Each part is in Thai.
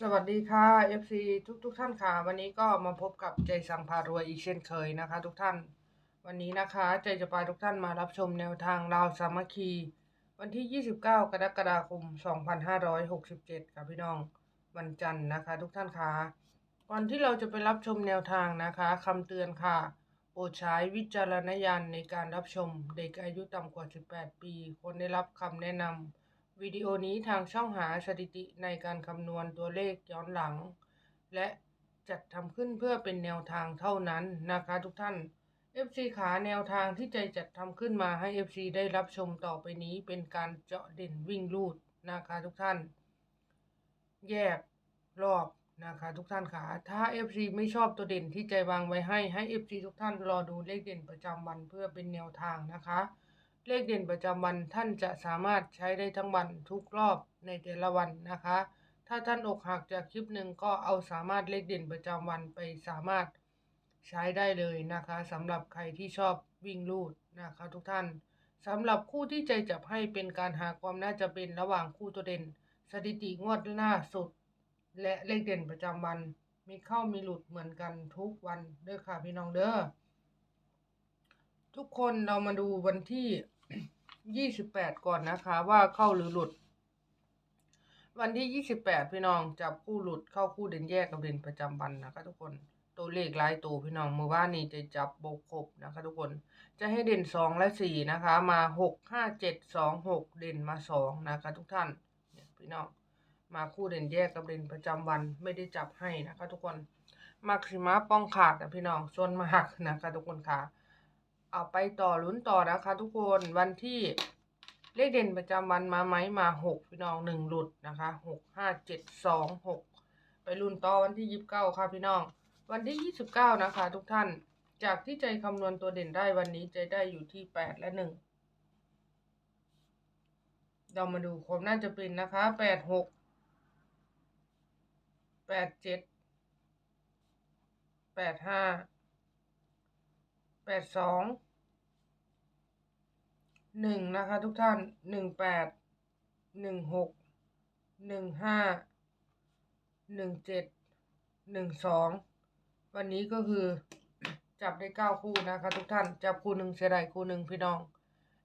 สวัสดีค่ะ FC ทุกทุกๆท่านค่ะ วันนี้ก็มาพบกับใจสังพารวยอีกเช่นเคยนะคะ ทุกท่าน วันนี้นะคะใจจะพาทุกท่านมารับชมแนวทางราวสามัคคี วันที่ 29 กรกฎาคม 2567ค่ะพี่น้องวันจันทร์นะคะ ทุกท่านค่ะก่อนที่เราจะไปรับชมแนวทางนะคะคำเตือนค่ะโปรดใช้วิจารณญาณในการรับชมเด็กอายุต่ำกว่า 18 ปีควรได้รับคำแนะนำ วิดีโอนี้ทางช่องหาสถิติในการคำนวณตัวเลขย้อนหลัง และจัดทำขึ้นเพื่อเป็นแนวทางเท่านั้นนะคะทุกท่าน FC ขาแนวทางที่ใจจัดทำขึ้นมาให้ FC ได้รับชมต่อไปนี้เป็นการเจาะเด่นวิ่งลูดนะคะทุกท่าน แยกรอบนะคะทุกท่านค่ะถ้า FC ไม่ชอบตัวเด่นที่ใจวางไว้ให้ให้ FC ทุกท่านรอดูเลขเด่นประจำวันเพื่อเป็นแนวทางนะคะ เลขเด่นประจำวันท่านจะสามารถใช้ได้ทั้งวันทุกรอบในแต่ละวันนะคะ ถ้าท่านอกหักจากคลิปหนึ่งก็เอาสามารถเลขเด่นประจำวันไปสามารถใช้ได้เลยนะคะสำหรับใครที่ชอบวิ่งลูดนะคะทุกท่านสำหรับคู่ที่ใจจับให้เป็นการหาความน่าจะเป็นระหว่างคู่ตัวเด่น สถิติงวดหน้าสุด และเลขเด่นประจำวัน มีเข้ามีหลุดเหมือนกันทุกวันเด้อค่ะพี่น้องเด้อทุกคนเรามาดูวันที่ ยี่สิบแปดก่อนนะคะ ว่าเข้าหรือหลุด วันที่ยี่สิบแปดพี่น้องจับคู่หลุดเข้าคู่เด่นแยกกับเด่นประจำวันนะคะทุกคนตัวเลขหลายตัวพี่น้องเมื่อวานนี้จะจับบกครบนะคะ ทุกคนจะให้เด่นสองและสี่นะคะ มาหกห้าเจ็ดสองหกเด่นมาสองนะคะ ทุกท่านเนี่ยพี่น้องมาคู่เด่นแยกกับเด่นประจำวันไม่ได้จับให้นะคะ ทุกคนมักซิมาป้องขาดนะพี่น้องส่วนมากนะคะทุกคนค่ะ เอาไปต่อลุ้นต่อนะคะ ทุกคนวันที่เลขเด่นประจำวันมาไหมมาหกพี่น้องหนึ่งหลุดนะคะหกห้าเจ็ดสองหกไปลุ้นต่อวันที่ยี่สิบเก้าค่ะพี่น้อง วันที่ยี่สิบเก้านะคะ ทุกท่านจากที่ใจคำนวณตัวเด่นได้วันนี้ใจได้อยู่ที่แปดและหนึ่งเรามาดูความน่าจะเป็นนะคะแปดหกแปดเจ็ดแปดห้าแปดสอง หนึ่งนะคะทุกท่านหนึ่งแปดหนึ่งหกหนึ่งห้าหนึ่งเจ็ดหนึ่งสองวันนี้ก็คือจับได้เก้าคู่นะคะทุกท่านจับคู่หนึ่งเสียดายคู่หนึ่งพี่น้อง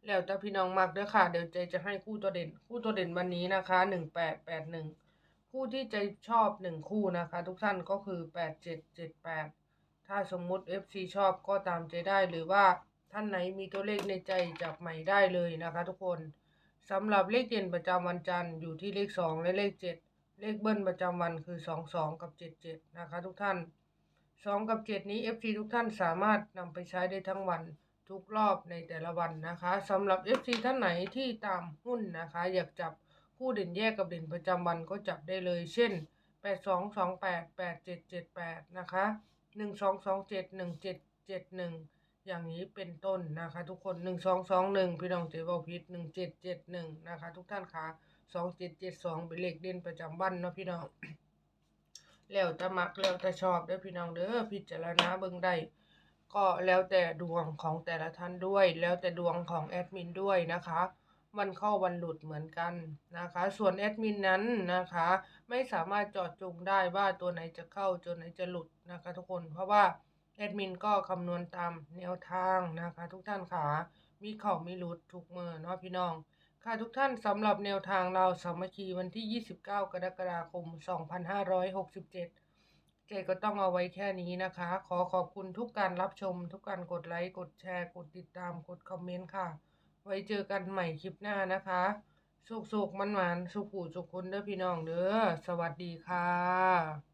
แล้วแต่พี่น้องมักเด้อค่ะ เดี๋ยวใจจะให้คู่ตัวเด่น คู่ตัวเด่นวันนี้นะคะหนึ่งแปดแปดหนึ่งคู่ที่ใจชอบหนึ่งคู่นะคะ ทุกท่านก็คือแปดเจ็ดเจ็ดแปดถ้าสมมุติ FC ชอบก็ตามใจได้หรือว่า ท่านไหนมีตัวเลขในใจจับใหม่ได้เลยนะคะทุกคนสำหรับเลขเด่นประจำวันจันทร์อยู่ที่เลข 2 และเลข 7 เลขเบิ้ลประจำวันคือ 2 2 กับ 7 7 นะคะทุกท่าน 2 กับ 7 นี้ FC ทุกท่านสามารถนำไปใช้ได้ทั้งวันทุกรอบในแต่ละวันนะคะสำหรับ FC ท่านไหนที่ตามหุ้นนะคะ อยากจับคู่เด่นแยกกับเด่นประจำวันก็จับได้เลย เช่น 8 2 2 8 8 7 7 8 นะคะ 1 2 2 7 1 7 7 1 อย่างนี้เป็นต้นนะคะทุกคนหนึ่งสองสองหนึ่งพี่น้องเจ๊บอพิษหนึ่งเจ็ดเจ็ดหนึ่งนะคะทุกท่านคะสองเจ็ดเจ็ดสองเป็นเลขเด่นประจำวันเนาะพี่น้องแล้วแต่มักแล้วแต่ชอบเด้อพี่น้องเด้อพิจารณาเบิ่งได้ก็แล้วแต่ดวงของแต่ละท่านด้วย แล้วแต่ดวงของแอดมินด้วยนะคะวันเข้าวันหลุดเหมือนกันนะคะ ส่วนแอดมินนั้นนะคะ ไม่สามารถจาะจงได้ว่าตัวไหนจะเข้าตัวไหนจะหลุดนะคะ ทุกคนเพราะว่า แอดมินก็คำนวณตามแนวทางนะคะ ทุกท่านค่ะ มีเข้ามีหลุดทุกมือเนาะพี่น้อง ค่ะทุกท่านสำหรับแนวทางเราสามัคคีวันที่ 29 กรกฎาคม 2567 เจก็ต้องเอาไว้แค่นี้นะคะ ขอขอบคุณทุกการรับชม ทุกการกดไลค์กดแชร์ กดติดตามกดคอมเมนต์ค่ะ ไว้เจอกันใหม่คลิปหน้านะคะสุกๆมันหวานสุขูสุขคนเด้อพี่น้องเด้อสวัสดีค่ะ